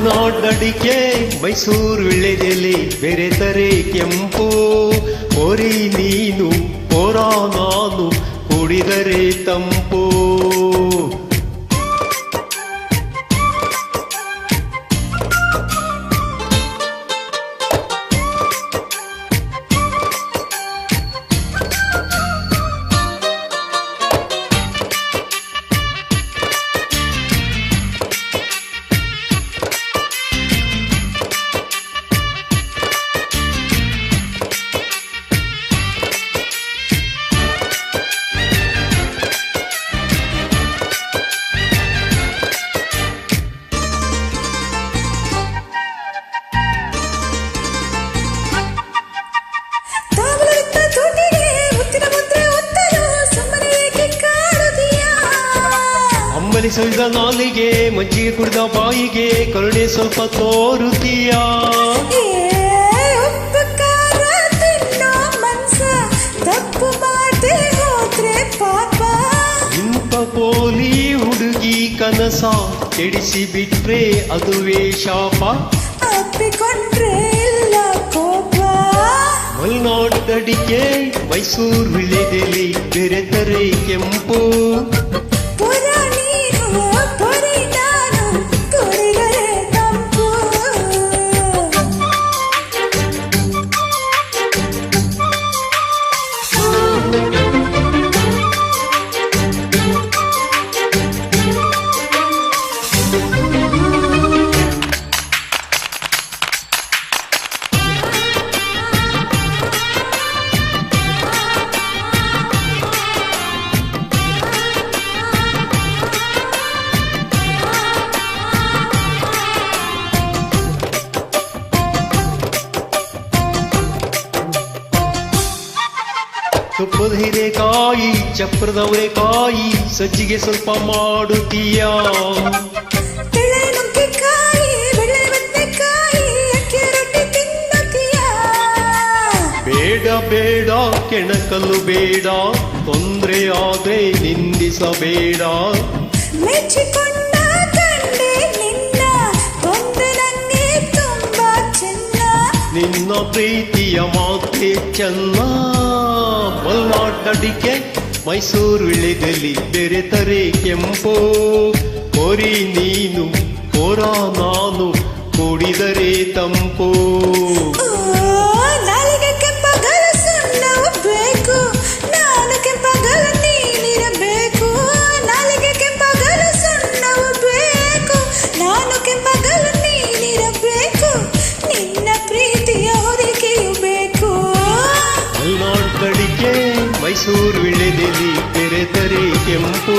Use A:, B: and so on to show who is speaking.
A: ಮಲ್ನಾಡಡಿಕೆ ಮೈಸೂರು ವಿಳ್ಳೆದೆಲೆ ಬೆರೆತರೆ ಕೆಂಪು. ಹೊರಿ ನೀನು ಓರ ನಾನು ಕುಡಿದರೆ ತಂಪು. ಅಂಬಲಿ ಸವಿದ ನಾಲಿಗೆ ಮಜ್ಜಿಗೆ ಕುಡಿದ ಬಾಯಿಗೆ ಕರುಣೆ ಸ್ವಲ್ಪ ತೋರುತ್ತೀಯ? ಇಂಥ ಪೋಲಿ ಹುಡುಗಿ ಕನಸ ಕೆಡಿಸಿ ಬಿಟ್ರೆ ಅದುವೇ ಶಾಪ.
B: ಅಪ್ಪಿಕೊಂಡ್ರೆ ಇಲ್ಲ ಕೋಪ.
A: ಮಲ್ನಾಡಡಿಕೆ ಮೈಸೂರು ವಿಳ್ಳೆದೆಲೆ ಬೆರೆತರೆ ಕೆಂಪು. ತುಪ್ಪದ ಹಿರೇಕಾಯಿ ಚಪ್ರದವರೆಕಾಯಿ ಸಜ್ಜಿಗೆ ಸ್ವಲ್ಪ ಮಾಡುತ್ತೀಯ? ಬೇಡ ಬೇಡ ಕೆಣಕಲು ಬೇಡ ತೊಂದರೆ ಆದ್ರೆ ನಿಂದಿಸಬೇಡ.
B: ನಿನ್ನ
A: ಪ್ರೀತಿಯ ಮಾತೆ ಚೆನ್ನ. ಮಲ್ನಾಡಡಿಕೆ ಮೈಸೂರು ವಿಳ್ಳೆದಲ್ಲಿ ಬೆರೆತರೆ ಕೆಂಪು. ಕೋರಿ ನೀನು ಕೋರ ನಾನು ಕೂಡಿದರೆ ತಂಪು. ಮೈಸೂರು ತೆರೆ ಬೆರೆತರೆ ಕೆಂಪು